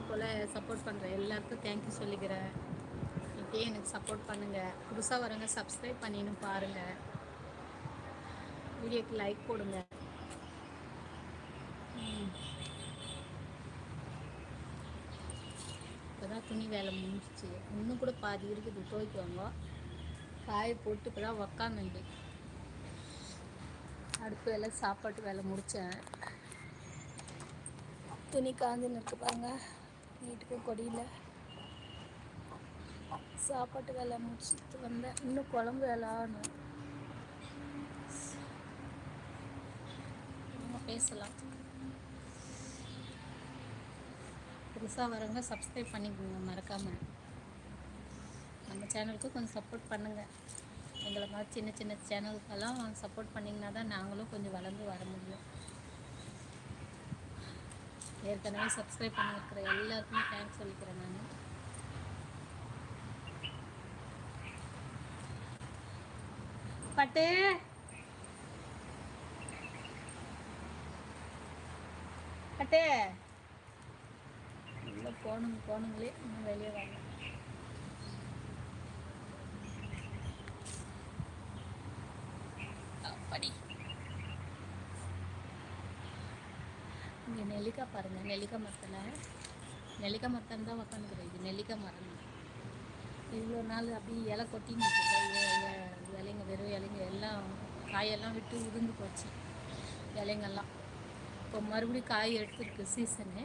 அதே போல் சப்போர்ட் பண்ணுற எல்லாருக்கும் தேங்க்யூ சொல்லிக்கிறேன். இப்படியே எனக்கு சப்போர்ட் பண்ணுங்கள் புதுசாக வரவங்க சப்ஸ்கிரைப் பண்ணின்னு பாருங்கள் வீடியோக்கு லைக் போடுங்க. இப்போதான் துணி வேலை முடிஞ்சிச்சு. இன்னும் கூட பாதி இருக்குது. துவைக்குவாங்க. காய போட்டு இப்போ தான் உக்காந்துண்டு அடுப்பு வேலை சாப்பாட்டு வேலை முடித்தேன் துணி காந்து இருக்கு பாருங்க. வீட்டுக்கும் கொடியில் சாப்பாட்டு வேலை முடிச்சுட்டு வந்தேன். இன்னும் குழம்பு வேலை ஆகணும். நம்ம பேசலாம். புதுசாக வரவங்க சப்ஸ்கிரைப் பண்ணிக்கோங்க மறக்காமல் நம்ம சேனலுக்கு கொஞ்சம் சப்போர்ட் பண்ணுங்கள் எங்களை மாதிரி சின்ன சின்ன சேனலுக்கெல்லாம் சப்போர்ட் பண்ணிங்கன்னா தான் நாங்களும் கொஞ்சம் வளர்ந்து வர முடியும். ஏற்கனவே சப்ஸ்கிரைப் பண்ணியிருக்கிற எல்லாருக்குமே தேங்க்ஸ் சொல்லிக்கிறேன் நான். பட்டு. பட்டு. உள்ள போகணுங்க போகணுங்களே. இன்னும் வெளியே வாங்க அப்படி இங்கே நெல்லிக்காய் பாருங்கள் நெல்லிக்காய் மரத்தில். நெல்லிக்காய் மரத்தில் தான் உக்காந்துக்கிறேன். இது நெல்லிக்காய் மரம். இவ்வளோ நாள் அப்படியே இலை கொட்டி இலைங்க வெறும் இலைங்க எல்லாம் காயெல்லாம் விட்டு உதிர்ந்து போச்சு. இலைங்கெல்லாம் இப்போ மறுபடியும் காய் எடுத்துருக்கு சீசனு